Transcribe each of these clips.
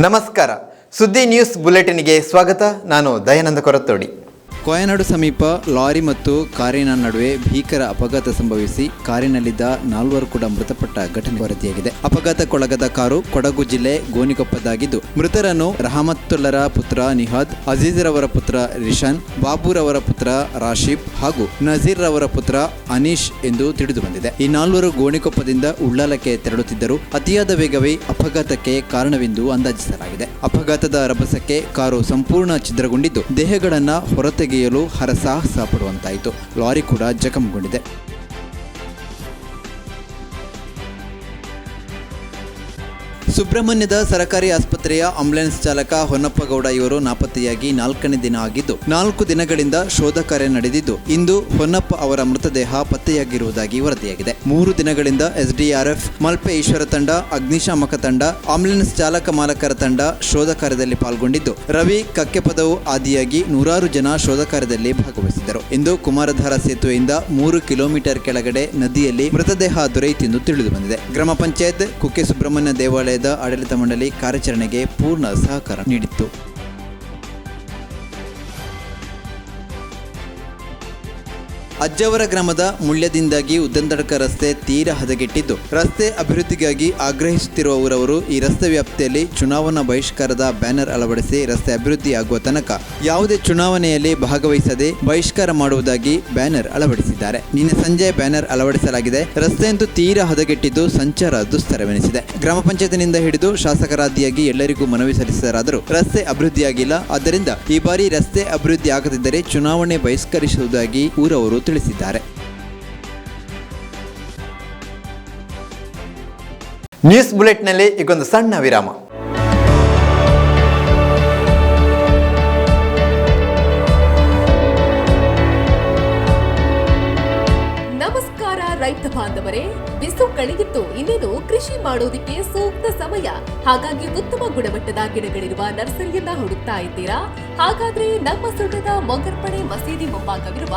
ನಮಸ್ಕಾರ. ಸುದ್ದಿ ನ್ಯೂಸ್ ಬುಲೆಟಿನ್ಗೆ ಸ್ವಾಗತ. ನಾನು ದಯಾನಂದ ಕೊರತ್ತೋಡಿ ಕೊಯನಾಡು ಸಮೀಪ ಲಾರಿ ಮತ್ತು ಕಾರಿನ ನಡುವೆ ಭೀಕರ ಅಪಘಾತ ಸಂಭವಿಸಿ ಕಾರಿನಲ್ಲಿದ್ದ ನಾಲ್ವರು ಕೂಡ ಮೃತಪಟ್ಟ ಘಟನೆ ವರದಿಯಾಗಿದೆ. ಅಪಘಾತಕ್ಕೊಳಗದ ಕಾರು ಕೊಡಗು ಜಿಲ್ಲೆ ಗೋನಿಕೊಪ್ಪದಾಗಿದ್ದು ಮೃತರನ್ನು ರಹಮತ್ತುಲ್ಲರ ಪುತ್ರ ನಿಹಾದ್, ಅಜೀಜ್ರವರ ಪುತ್ರ ರಿಷಾನ್, ಬಾಬುರವರ ಪುತ್ರ ರಾಶಿಬ್ ಹಾಗೂ ನಜೀರ್ ರವರ ಪುತ್ರ ಅನೀಶ್ ಎಂದು ತಿಳಿದು ಬಂದಿದೆ. ಈ ನಾಲ್ವರು ಗೋಣಿಕೊಪ್ಪದಿಂದ ಉಳ್ಳಾಲಕ್ಕೆ ತೆರಳುತ್ತಿದ್ದರು ಅತಿಯಾದ ವೇಗವೇ ಅಪಘಾತಕ್ಕೆ ಕಾರಣವೆಂದು ಅಂದಾಜಿಸಲಾಗಿದೆ. ಅಪಘಾತದ ರಭಸಕ್ಕೆ ಕಾರು ಸಂಪೂರ್ಣ ಛಿದ್ರಗೊಂಡಿದ್ದು, ದೇಹಗಳನ್ನ ಹೊರತೆಗೆಯಲು ಹರಸಾಹಸ ಪಡುವಂತಾಯಿತು. ಲಾರಿ ಕೂಡ ಜಖಂಗೊಂಡಿದೆ. ಸುಬ್ರಹ್ಮಣ್ಯದ ಸರಕಾರಿ ಆಸ್ಪತ್ರೆಯ ಆಂಬ್ಯುಲೆನ್ಸ್ ಚಾಲಕ ಹೊನ್ನಪ್ಪಗೌಡ ಇವರು ನಾಪತ್ತೆಯಾಗಿ ನಾಲ್ಕನೇ ದಿನ ಆಗಿದ್ದು, ನಾಲ್ಕು ದಿನಗಳಿಂದ ಶೋಧ ಕಾರ್ಯ ನಡೆದಿದ್ದು, ಇಂದು ಹೊನ್ನಪ್ಪ ಅವರ ಮೃತದೇಹ ಪತ್ತೆಯಾಗಿರುವುದಾಗಿ ವರದಿಯಾಗಿದೆ. ಮೂರು ದಿನಗಳಿಂದ ಎಸ್ಡಿಆರ್ಎಫ್, ಮಲ್ಪೆ ಈಶ್ವರ ತಂಡ, ಅಗ್ನಿಶಾಮಕ ತಂಡ, ಆಂಬ್ಯುಲೆನ್ಸ್ ಚಾಲಕ ಮಾಲಕರ ತಂಡ ಶೋಧ ಕಾರ್ಯದಲ್ಲಿ ಪಾಲ್ಗೊಂಡಿದ್ದು, ರವಿ ಕಕ್ಕೆಪದವು ಆದಿಯಾಗಿ ನೂರಾರು ಜನ ಶೋಧ ಕಾರ್ಯದಲ್ಲಿ ಭಾಗವಹಿಸಿದರು ಇಂದು ಕುಮಾರಧಾರ ಸೇತುವೆಯಿಂದ ಮೂರು ಕಿಲೋಮೀಟರ್ ಕೆಳಗಡೆ ನದಿಯಲ್ಲಿ ಮೃತದೇಹ ದೊರೆಯಿತೆಂದು ತಿಳಿದುಬಂದಿದೆ ಗ್ರಾಮ ಪಂಚಾಯತ್ ಕುಕ್ಕೆ ಸುಬ್ರಹ್ಮಣ್ಯ ದೇವಾಲಯದ ಆಡಳಿತ ಮಂಡಳಿ ಕಾರ್ಯಾಚರಣೆಗೆ ಪೂರ್ಣ ಸಹಕಾರ ನೀಡಿತ್ತು. ಅಜ್ಜವರ ಗ್ರಾಮದ ಮುಳ್ಯದಿಂದಾಗಿ ಉದ್ದಂದಡಕ ರಸ್ತೆ ತೀರ ಹದಗೆಟ್ಟಿದ್ದು ರಸ್ತೆ ಅಭಿವೃದ್ಧಿಗಾಗಿ ಆಗ್ರಹಿಸುತ್ತಿರುವವರವರು ಈ ರಸ್ತೆ ವ್ಯಾಪ್ತಿಯಲ್ಲಿ ಚುನಾವಣಾ ಬಹಿಷ್ಕಾರದ ಬ್ಯಾನರ್ ಅಳವಡಿಸಿ ರಸ್ತೆ ಅಭಿವೃದ್ಧಿಯಾಗುವ ತನಕ ಯಾವುದೇ ಚುನಾವಣೆಯಲ್ಲಿ ಭಾಗವಹಿಸದೆ ಬಹಿಷ್ಕಾರ ಮಾಡುವುದಾಗಿ ಬ್ಯಾನರ್ ಅಳವಡಿಸಿದ್ದಾರೆ. ನಿನ್ನೆ ಸಂಜೆ ಬ್ಯಾನರ್ ಅಳವಡಿಸಲಾಗಿದೆ. ರಸ್ತೆಯಂತೂ ತೀರ ಹದಗೆಟ್ಟಿದ್ದು ಸಂಚಾರ ದುಸ್ತರವೆನಿಸಿದೆ. ಗ್ರಾಮ ಪಂಚಾಯತ್ನಿಂದ ಹಿಡಿದು ಶಾಸಕರಾದಿಯಾಗಿ ಎಲ್ಲರಿಗೂ ಮನವಿ ಸಲ್ಲಿಸಿದರಾದರೂ ರಸ್ತೆ ಅಭಿವೃದ್ಧಿಯಾಗಿಲ್ಲ. ಆದ್ದರಿಂದ ಈ ಬಾರಿ ರಸ್ತೆ ಅಭಿವೃದ್ಧಿ ಆಗದಿದ್ದರೆ ಚುನಾವಣೆ ಬಹಿಷ್ಕರಿಸುವುದಾಗಿ ಊರವರು ತಿಳಿಸಿದ್ದಾರೆ. ನ್ಯೂಸ್ ಬುಲೆಟ್ನಲ್ಲಿ ಈಗೊಂದು ಸಣ್ಣ ವಿರಾಮ. ನಮಸ್ಕಾರ ರೈತ ಬಾಂಧವರೇ ಬಿಸು ಕಳೆದಿತ್ತು ಇನ್ನೇನು ಕೃಷಿ ಮಾಡೋದಿಕ್ಕೆ ಸೂಕ್ತ ಸಮಯ. ಹಾಗಾಗಿ ಉತ್ತಮ ಗುಣಮಟ್ಟದ ಗಿಡಗಳಿರುವ ನರ್ಸರಿಯನ್ನ ಹುಡುಕ್ತಾ ಇದ್ದೀರಾ? ಹಾಗಾದ್ರೆ ನಮ್ಮ ಸುಳ್ಳದ ಮೊಗರ್ಪಣೆ ಮಸೀದಿ ಮುಂಭಾಗವಿರುವ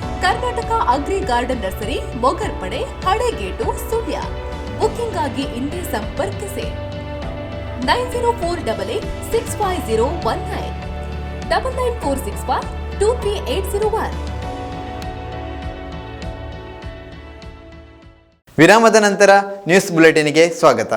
Karnataka agri garden nursery Mogarpade Halegate, Sullia. Booking ಆಗಿ ಇಂದೇ ಸಂಪರ್ಕಿಸಿ. Nine zero four double eight six five zero one nine. Double nine four six five two three eight zero one. ವಿರಾಮದ ನಂತರ ನ್ಯೂಸ್ ಬುಲೆಟಿನ್ಗೆ ಸ್ವಾಗತ.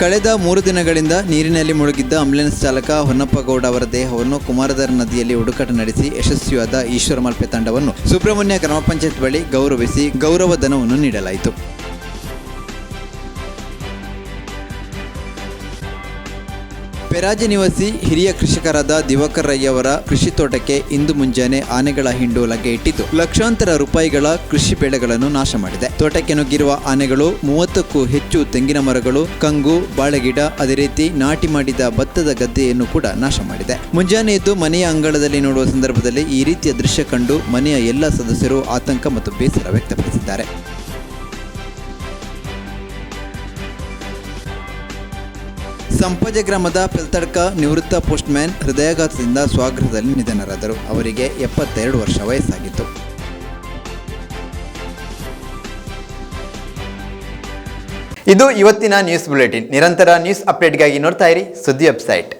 ಕಳೆದ ಮೂರು ದಿನಗಳಿಂದ ನೀರಿನಲ್ಲಿ ಮುಳುಗಿದ್ದ ಆಂಬ್ಯುಲೆನ್ಸ್ ಚಾಲಕ ಹೊನ್ನಪ್ಪಗೌಡ ಅವರ ದೇಹವನ್ನು ಕುಮಾರಧಾರ ನದಿಯಲ್ಲಿ ಹುಡುಕಾಟ ನಡೆಸಿ ಯಶಸ್ವಿಯಾದ ಈಶ್ವರ ಮಲ್ಪೆ ತಂಡವನ್ನು ಸುಬ್ರಹ್ಮಣ್ಯ ಗ್ರಾಮ ಪಂಚಾಯತ್ ಬಳಿ ಗೌರವಿಸಿ ಗೌರವ ಧನವನ್ನು ನೀಡಲಾಯಿತು. ಪೆರಾಜಿ ನಿವಾಸಿ ಹಿರಿಯ ಕೃಷಿಕರಾದ ದಿವಾಕರ್ ರೈಯವರ ಕೃಷಿ ತೋಟಕ್ಕೆ ಇಂದು ಮುಂಜಾನೆ ಆನೆಗಳ ಹಿಂಡು ಲಗ್ಗೆ ಇಟ್ಟಿತು ಲಕ್ಷಾಂತರ ರೂಪಾಯಿಗಳ ಕೃಷಿ ಬೆಳೆಗಳನ್ನು ನಾಶ ಮಾಡಿದೆ. ತೋಟಕ್ಕೆ ನುಗ್ಗಿರುವ ಆನೆಗಳು, ಮೂವತ್ತಕ್ಕೂ ಹೆಚ್ಚು ತೆಂಗಿನ ಮರಗಳು, ಕಂಗು, ಬಾಳೆಗಿಡ, ಅದೇ ರೀತಿ ನಾಟಿ ಮಾಡಿದ ಭತ್ತದ ಗದ್ದೆಯನ್ನು ಕೂಡ ನಾಶ ಮಾಡಿದೆ. ಮುಂಜಾನೆ ಎದ್ದು ಮನೆಯ ಅಂಗಳದಲ್ಲಿ ನೋಡುವ ಸಂದರ್ಭದಲ್ಲಿ ಈ ರೀತಿಯ ದೃಶ್ಯ ಕಂಡು ಮನೆಯ ಎಲ್ಲ ಸದಸ್ಯರು ಆತಂಕ ಮತ್ತು ಬೇಸರ ವ್ಯಕ್ತಪಡಿಸಿದ್ದಾರೆ. ಸಂಪಜೆ ಗ್ರಾಮದ ಪೆಲ್ತಡ್ಕ ನಿವೃತ್ತ ಪೋಸ್ಟ್ಮ್ಯಾನ್ ಹೃದಯಾಘಾತದಿಂದ ಸ್ವಗೃಹದಲ್ಲಿ ನಿಧನರಾದರು. ಅವರಿಗೆ ಎಪ್ಪತ್ತೆರಡು ವರ್ಷ ವಯಸ್ಸಾಗಿತ್ತು. ಇದು ಇವತ್ತಿನ ನ್ಯೂಸ್ ಬುಲೆಟಿನ್. ನಿರಂತರ ನ್ಯೂಸ್ ಅಪ್ಡೇಟ್ಗಾಗಿ ನೋಡ್ತಾ ಇರಿ ಸುದ್ದಿ ವೆಬ್ಸೈಟ್.